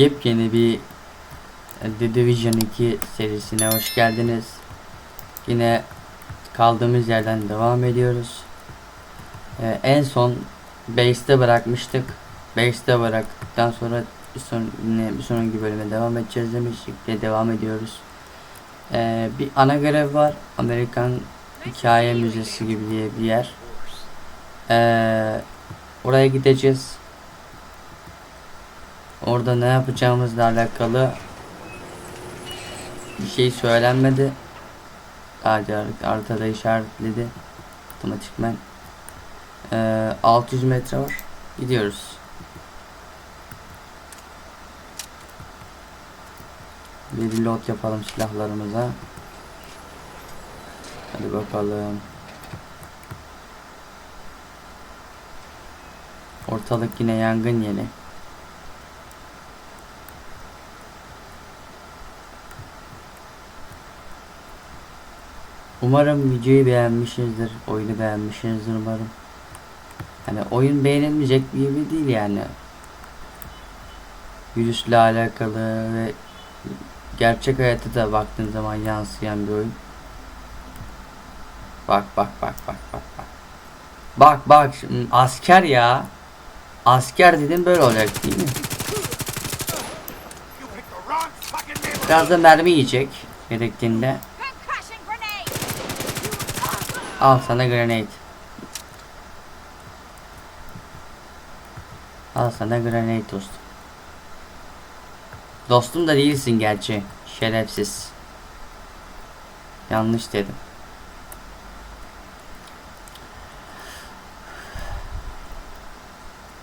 Yepyeni bir e, The Division 2 serisine hoş geldiniz. Yine kaldığımız yerden devam ediyoruz. Ee, en son base'te bırakmıştık. Base'te bıraktıktan sonra bir, son, bir sonraki bölüme devam edeceğiz demiştik ve devam ediyoruz. Ee, bir ana görev var. Amerikan Hikaye Müzesi gibi diye bir yer. Ee, oraya gideceğiz. Orada ne yapacağımızla alakalı bir şey söylenmedi. Sadece haritada işaretledi. Otomatikmen. Ee, 600 metre var. Gidiyoruz. Bir reload yapalım silahlarımıza. Hadi bakalım. Ortalık yine yangın yeri. Umarım videoyu beğenmişsinizdir. Oyunu beğenmişsinizdir umarım. Hani oyun beğenilmeyecek gibi değil yani. Virüsle alakalı ve gerçek hayata da baktığın zaman yansıyan bir oyun. Bak bak bak bak bak bak. Bak bak asker ya. Asker dedim böyle olacak değil mi? Biraz da mermi yiyecek gerektiğinde. Al sana grenade. Al sana grenade dostum. Dostum da değilsin gerçi. Şerefsiz. Yanlış dedim.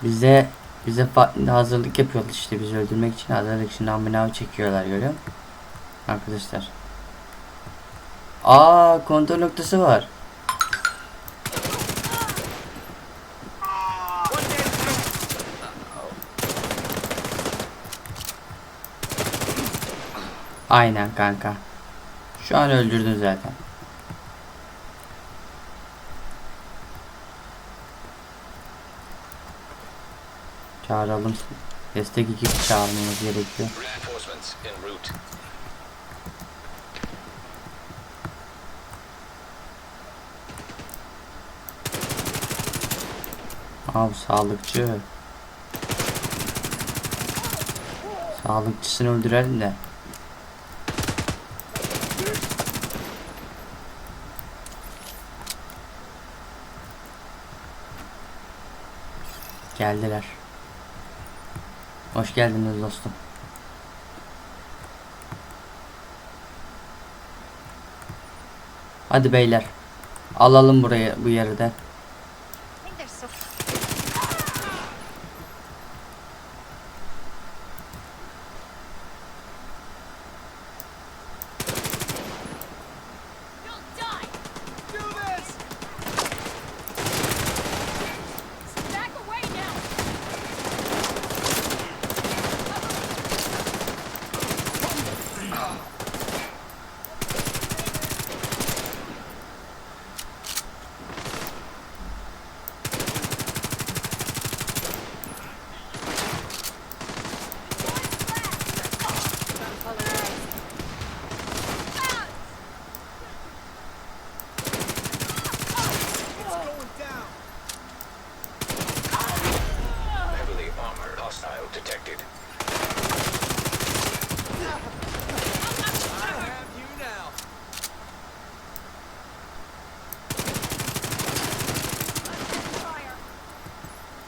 Bize bize hazırlık yapıyorlar işte bizi öldürmek için hazırlık için amına çekiyorlar görüyor musun? Arkadaşlar. Aa kontrol noktası var. Aynen kanka. Şu an öldürdün zaten. Çağıralım. Destek ekibi çağırmamız gerekiyor. Abi sağlıkçı. Sağlıkçısını öldürelim de. Geldiler. Hoş geldiniz dostum. Hadi beyler. Alalım buraya bu yeri de.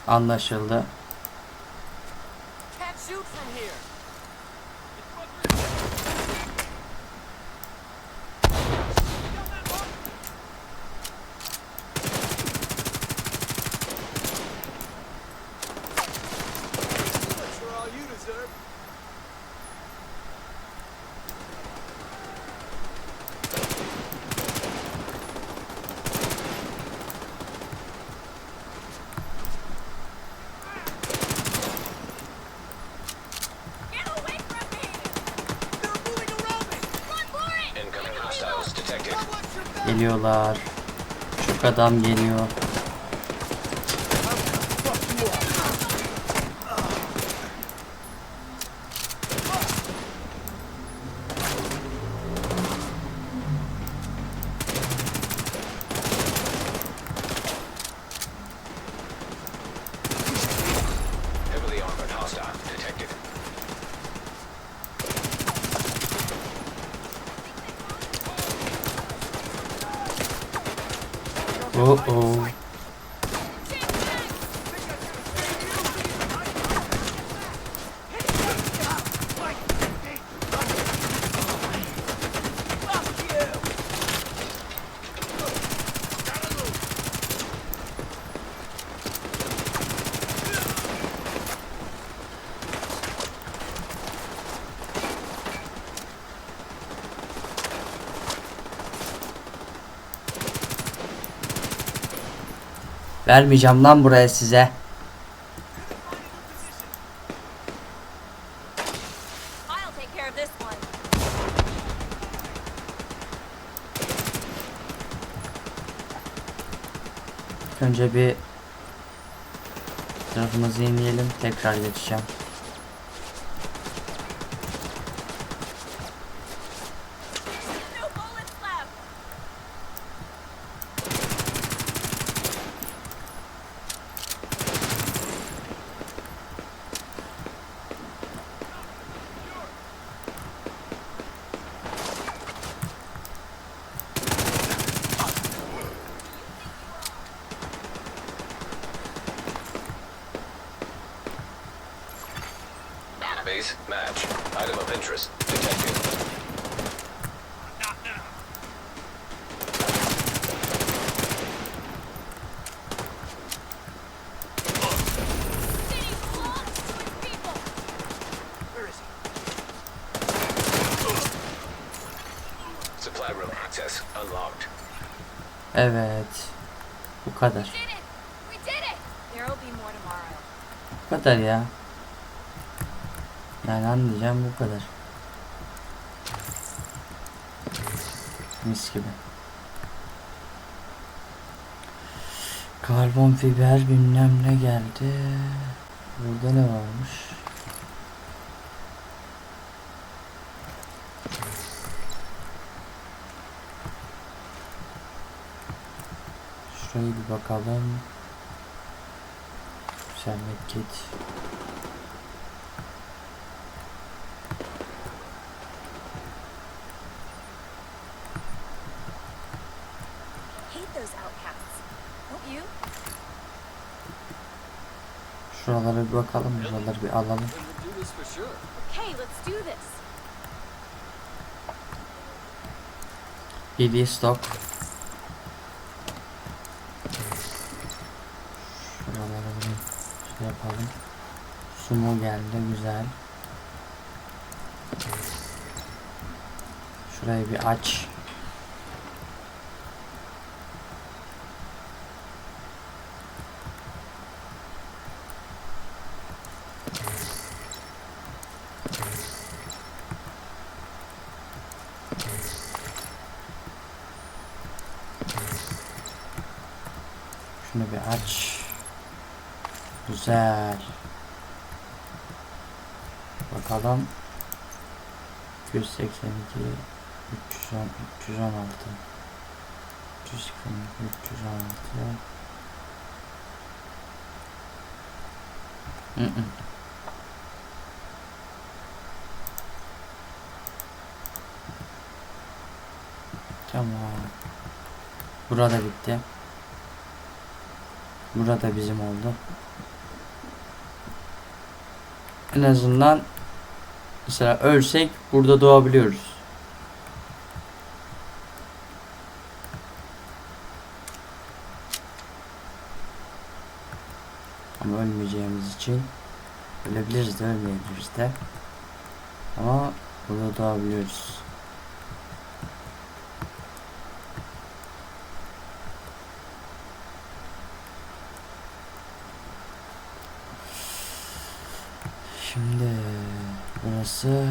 Anlaşıldı. Geliyorlar. Çok adam geliyor. Vermeyeceğim lan buraya size. Önce bir tarafımızı yenileyelim. Tekrar geçeceğim. Evet. Bu kadar. Bu kadar ya. Yani anlayacağım bu kadar. Mis gibi. Karbon fiber bilmem ne geldi. Burada ne varmış? Bir bakalım. Güzel medkit. Hate those outcasts. Don't you? Şuralara bir bakalım. Buraları bir alalım. Then we'll do this for sure. Okay, let's do this. Hediye stok. Şuralara bir şey yapalım. Sumo geldi güzel. Şurayı bir aç. Şunu bir aç. Güzel. Bakalım. 282 310 316 382 316 Hı -hı. Tamam. Burada bitti. Burada bizim oldu. En azından mesela ölsek burada doğabiliyoruz. Ama ölmeyeceğimiz için ölebiliriz de ölmeyebiliriz de. Ama burada doğabiliyoruz. Burası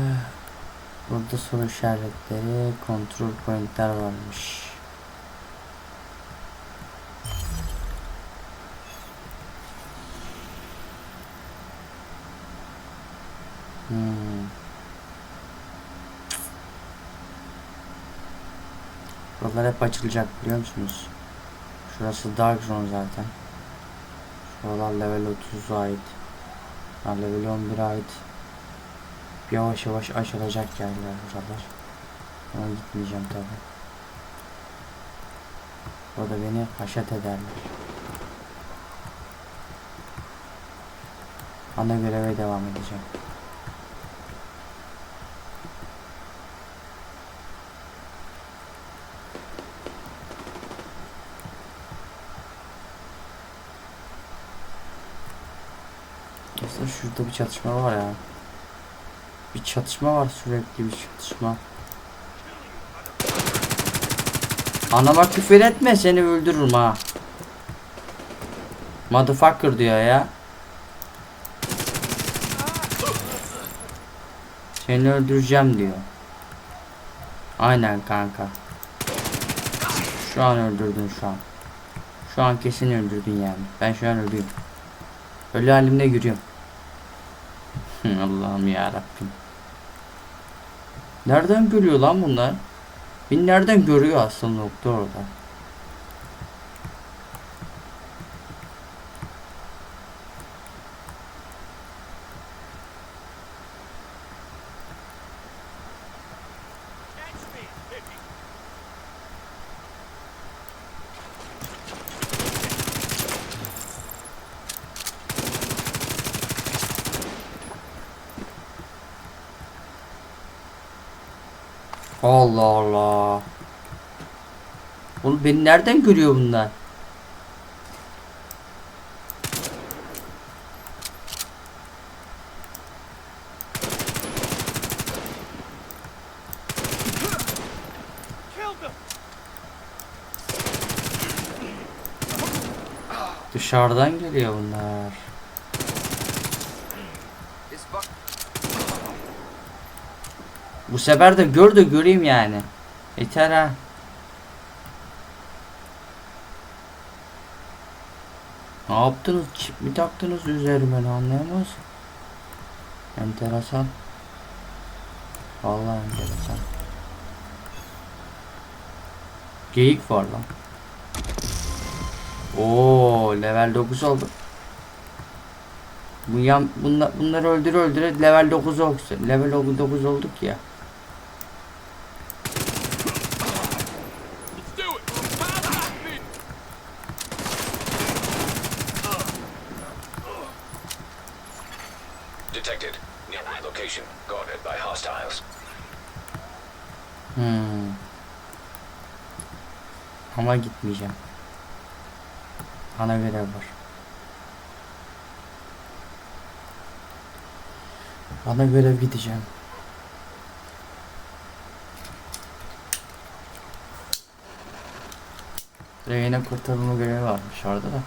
burada soru işaretleri kontrol pointler varmış. Hmm. Buralar hep açılacak biliyor musunuz? Şurası Dark Zone zaten. Şuralar level 30'a ait. Level 11'e ait. Yavaş yavaş açılacak yerler buralar. Ama gitmeyeceğim tabi. Orada beni haşet ederler. Ana göreve devam edeceğim. Aslında şurada bir çatışma var ya. Bir çatışma var sürekli bir çatışma. Anama küfür etme seni öldürürüm ha. Motherfucker diyor ya. Seni öldüreceğim diyor. Aynen kanka. Şu an öldürdün şu an. Şu an kesin öldürdün yani. Ben şu an ölüyüm. Ölü halimde yürüyorum. Hı, Allah'ım ya Rabbim. Nereden görüyor lan bunlar? Beni nereden görüyor asıl nokta orada? Allah Allah. Oğlum beni nereden görüyor bunlar? Dışarıdan geliyor bunlar. Bu sefer de gör de göreyim yani. Yeter ha. Ne yaptınız? Çip mi taktınız üzerime anlayamaz. Enteresan. Vallahi enteresan. Geyik var lan. Oo, level 9 oldu. Bu yan bunlar bunları öldür öldüre level 9 oldu. Level 9 olduk ya. Hmm. Ama gitmeyeceğim. Ana görev var. Ana görev gideceğim. Reyne kurtarılma görevi varmış orada da.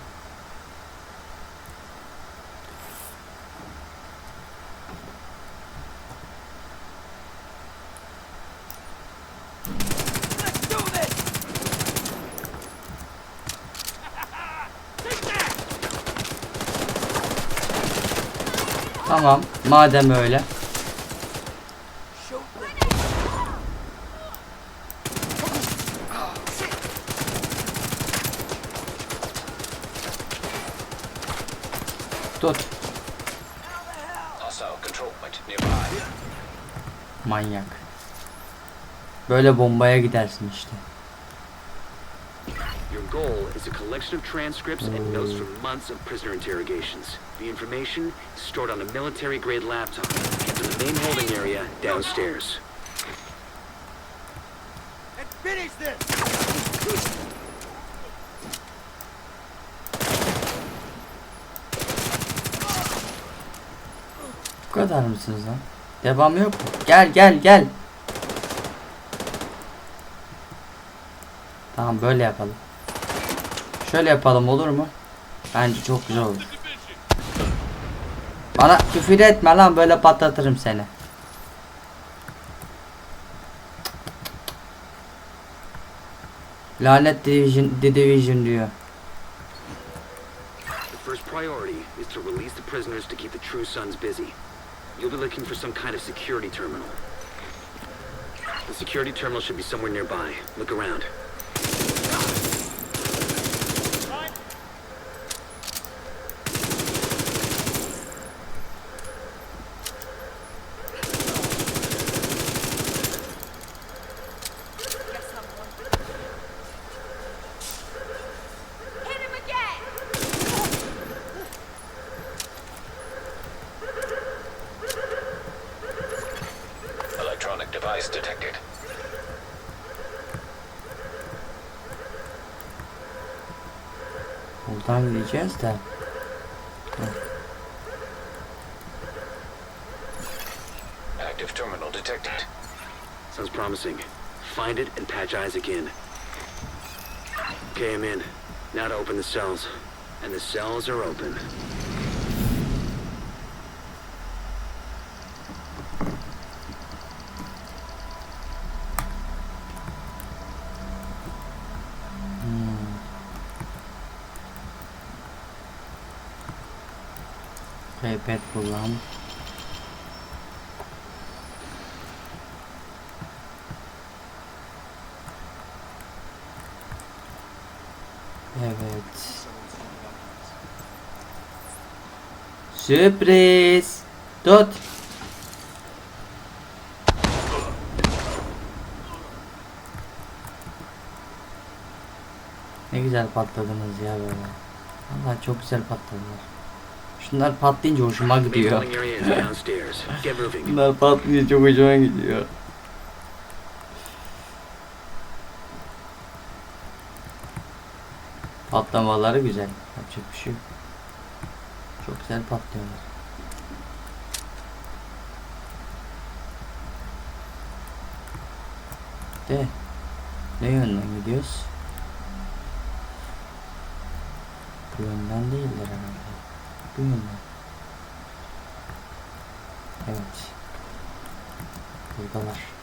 Tamam. Madem öyle. Tut. Manyak. Böyle bombaya gidersin işte. Goal is a collection of transcripts and notes from months of prisoner interrogations. The information is stored on a military-grade laptop, kept in the main holding area downstairs. And finish this. Bu kadar mısınız lan? Devam yok mu? Gel gel gel. Tamam böyle yapalım. Şöyle yapalım olur mu? Bence çok güzel olur. Bana küfür etme lan böyle patlatırım seni. Lanet Division, The Division diyor. First priority is to release the prisoners to keep the True Sons busy. You'll be looking for some kind of security terminal. The security terminal should be somewhere nearby. Look around. Detected. Buradan gideceğiz de. Active terminal detected. Sounds promising. Find it and patch eyes again. Okay, I'm in. Now to open the cells. And the cells are open. Evet. Sürpriz. Tut. Ne güzel patladınız ya böyle. Vallahi çok güzel patladılar. Şunlar patlayınca hoşuma gidiyor. Bunlar patlayınca çok hoşuma gidiyor. Patlamaları güzel. Yapacak bir şey yok. Çok güzel patlıyorlar. De ne yönden gidiyoruz? Bu yönden değiller herhalde. Bu yönden. Evet. Buradalar.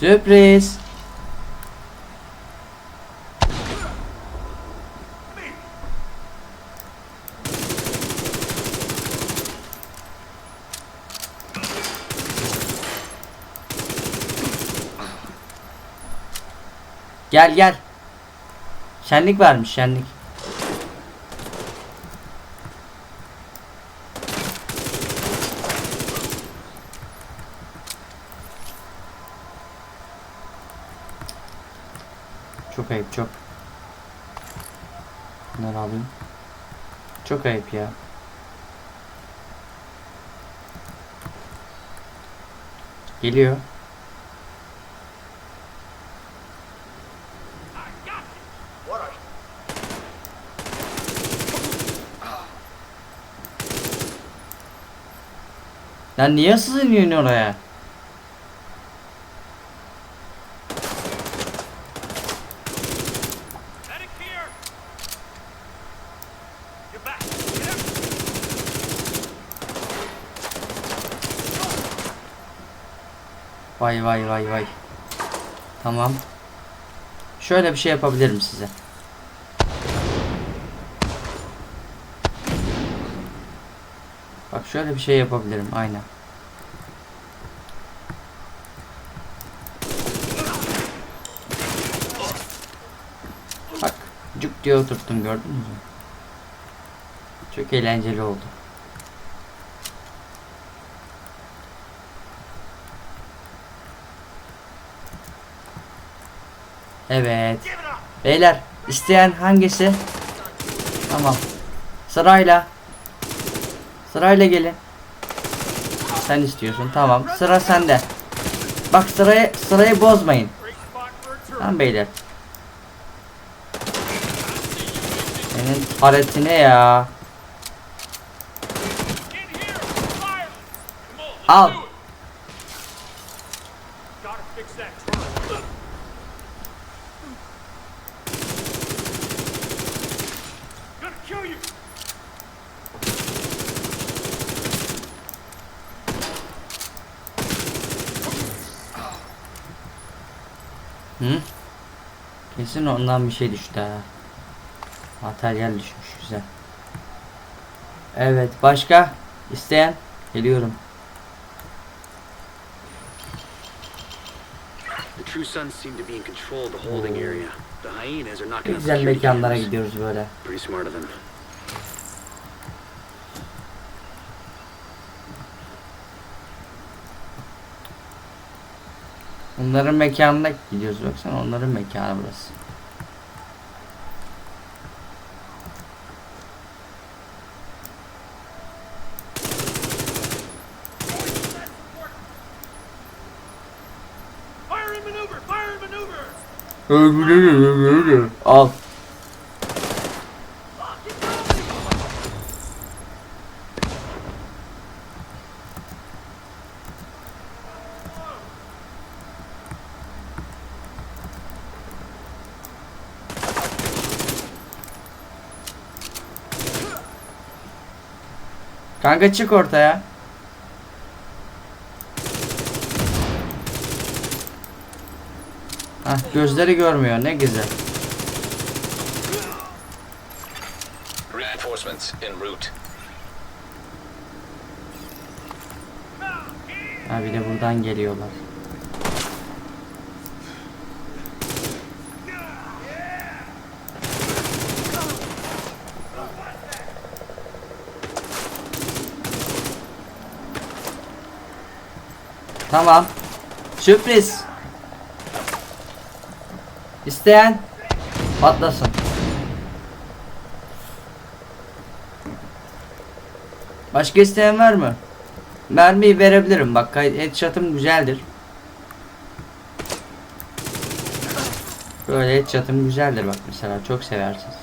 Sürpriz. Gel gel. Şenlik varmış şenlik. Çok ayıp çok. Bunları alayım. Çok ayıp ya. Geliyor. Lan niye sığınıyorsun oraya? Vay vay vay vay. Tamam. Şöyle bir şey yapabilirim size. Bak şöyle bir şey yapabilirim aynen. Bak cuk diye oturttum gördünüz mü? Çok eğlenceli oldu. Evet. Beyler isteyen hangisi? Tamam. Sırayla. Sırayla gelin. Sen istiyorsun. Tamam. Sıra sende. Bak sırayı sırayı bozmayın. Tamam beyler. Senin paretine ya. Al. Hı? Kesin ondan bir şey düştü ha. Materyal düşmüş güzel. Evet başka isteyen geliyorum. The True Sons seem to be in control of the holding area. The hyenas are Ne knocking out güzel mekanlara gidiyoruz böyle. Pretty smart of them. Onların mekanına gidiyoruz baksana onların mekanı burası. Öldürür, öldürür. Al. Kanka çık ortaya. Hah gözleri görmüyor ne güzel. Reinforcements en route. Ha bir de buradan geliyorlar. Tamam. Sürpriz. İsteyen patlasın. Başka isteyen var mı? Mermiyi verebilirim. Bak headshot'ım güzeldir. Böyle headshot'ım güzeldir bak mesela çok seversiniz.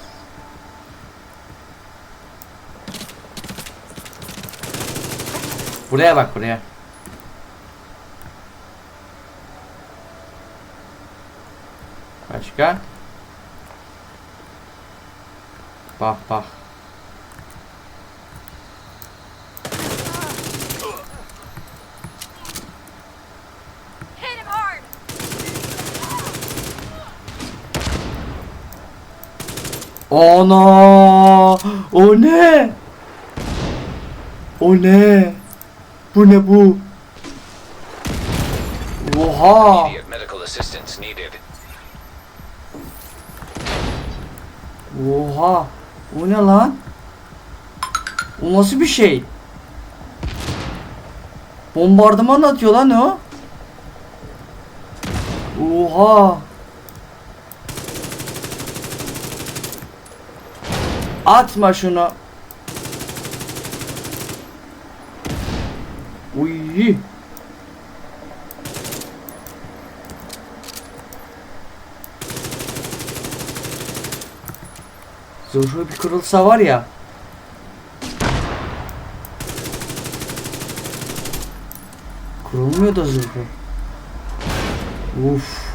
Buraya bak buraya. Başka? Bak bak. Ana! O ne? O ne? Bu ne bu? Oha! Immediate medical assistance needed. Oha! O ne lan? O nasıl bir şey? Bombardıman atıyor lan o. Oha! Atma şunu. Uy. Zırhı bir kırılsa var ya. Kırılmıyor da zırhı. Uf.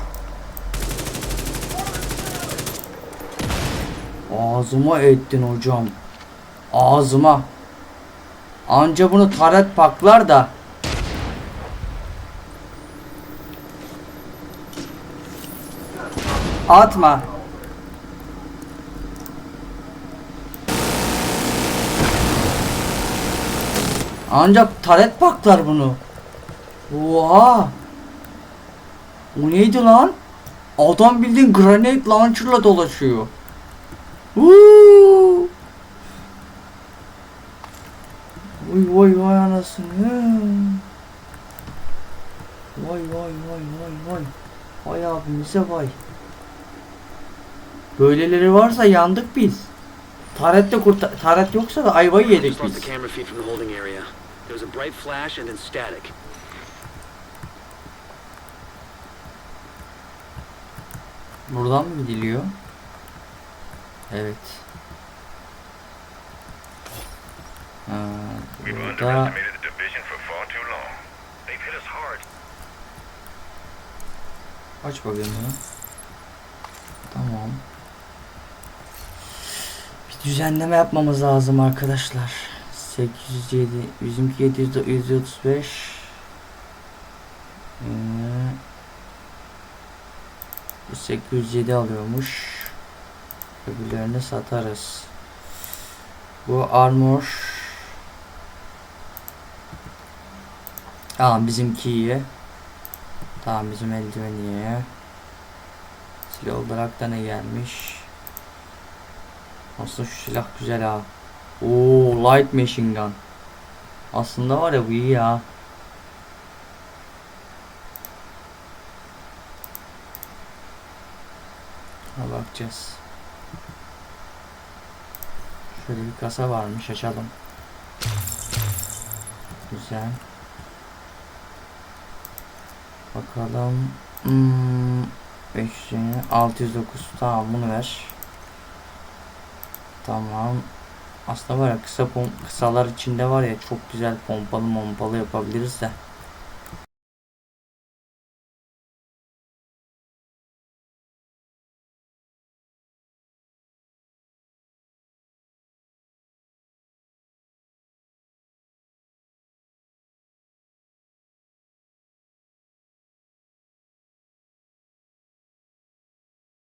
Ağzıma ettin hocam. Ağzıma. Anca bunu taret paklar da. Atma. Ancak taret paklar bunu. Oha. O neydi lan? Adam bildiğin granate launcher'la dolaşıyor. Uuu. Vay vay vay anasını. Vay vay vay vay vay. Vay abimize vay. Böyleleri varsa yandık biz. Taret de kurtar... Taret yoksa da ayvayı yedik biz. There was a bright flash and then static. Buradan mı gidiliyor? Evet. Ha, We've burada underestimated the division for far too long. They've hit us hard. aç bakayım bunu. Tamam. Bir düzenleme yapmamız lazım arkadaşlar. 807 bizimki 700 135 ee, bu 807 alıyormuş. Öbürlerini satarız. Bu armor Tamam bizimki iyi. Tamam bizim eldiven iyi. Silah olarak da ne gelmiş? Aslında şu silah güzel ha. Oo light machine gun. Aslında var ya bu iyi ya. Ha bakacağız. Şöyle bir kasa varmış açalım. Güzel. Bakalım. Hmm, 500, 609 tamam bunu ver. Tamam. Aslında var ya kısa pom kısalar içinde var ya çok güzel pompalı pompalı yapabiliriz de.